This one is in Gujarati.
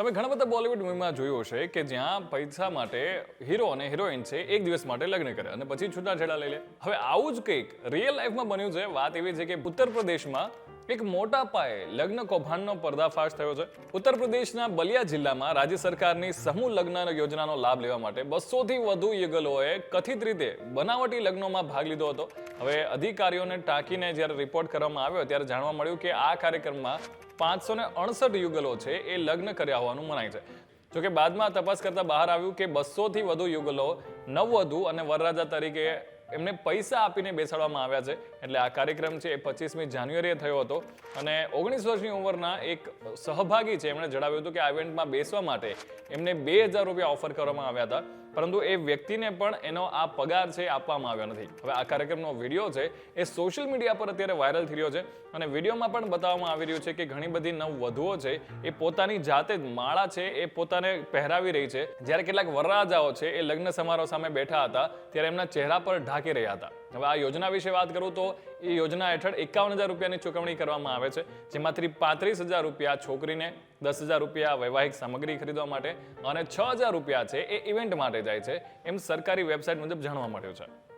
તમે ઘણા બધા બોલિવૂડ મૂવીમાં જોયું હશે કે જ્યાં પૈસા માટે હીરો અને હિરોઈન છે એક દિવસ માટે લગ્ન કરે અને પછી છૂટાછેડા લઈ લે. હવે આવું જ કંઈક રિયલ લાઈફમાં બન્યું છે. વાત એવી છે કે ઉત્તર પ્રદેશમાં એક મોટા પાયે લગ્ન કૌભાંડનો પર્દાફાશ થયો છે. ઉત્તર પ્રદેશના બલિયા જિલ્લામાં રાજ્ય સરકારની સમૂહ લગ્ન યોજનાનો લાભ લેવા માટે બસોથી વધુ યુગલોએ કથિત રીતે બનાવટી લગ્નોમાં ભાગ લીધો હતો. હવે અધિકારીઓને ટાંકીને જ્યારે રિપોર્ટ કરવામાં આવ્યો ત્યારે જાણવા મળ્યું કે આ કાર્યક્રમમાં પાંચસો ને અડસઠ યુગલો છે એ લગ્ન કર્યા હોવાનું મનાય છે. જોકે બાદમાં તપાસ કરતા બહાર આવ્યું કે બસોથી વધુ યુગલો નવવધુ અને વરરાજા તરીકે એમને પૈસા આપીને બેસાડવામાં આવ્યા છે. એટલે આ કાર્યક્રમ છે એ પચીસમી જાન્યુઆરીએ થયો હતો અને ઓગણીસ વર્ષની ઉંમરના એક સહભાગી છે, એમણે જણાવ્યું હતું કે આ ઇવેન્ટમાં બેસવા માટે એમને બે હજાર રૂપિયા ઓફર કરવામાં આવ્યા હતા. પરંતુ એ વ્યક્તિને પણ એનો આ પગાર છે આપવામાં આવ્યો નથી. હવે આ કાર્યક્રમનો વીડિયો છે એ સોશિયલ મીડિયા પર અત્યારે વાયરલ થઈ રહ્યો છે અને વિડીયોમાં પણ બતાવવામાં આવી રહ્યું છે કે ઘણી બધી નવવધુઓ છે એ પોતાની જાતે જ માળા છે, એ પોતાને પહેરાવી રહી છે. જ્યારે કેટલાક વરરાજાઓ છે એ લગ્ન સમારોહ સામે બેઠા હતા, ત્યારે એમના ચહેરા પર ઢાંકી રહ્યા હતા. હવે આ યોજના વિશે વાત કરું તો એ યોજના હેઠળ એકાવન હજાર રૂપિયાની ચૂકવણી કરવામાં આવે છે, જેમાંથી પાંત્રીસ હજાર રૂપિયા છોકરીને, દસ હજાર રૂપિયા વૈવાહિક સામગ્રી ખરીદવા માટે અને છ હજાર રૂપિયા છે એ ઇવેન્ટ માટે જાય છે. એમ સરકારી વેબસાઇટ મુજબ જાણવા મળ્યું છે.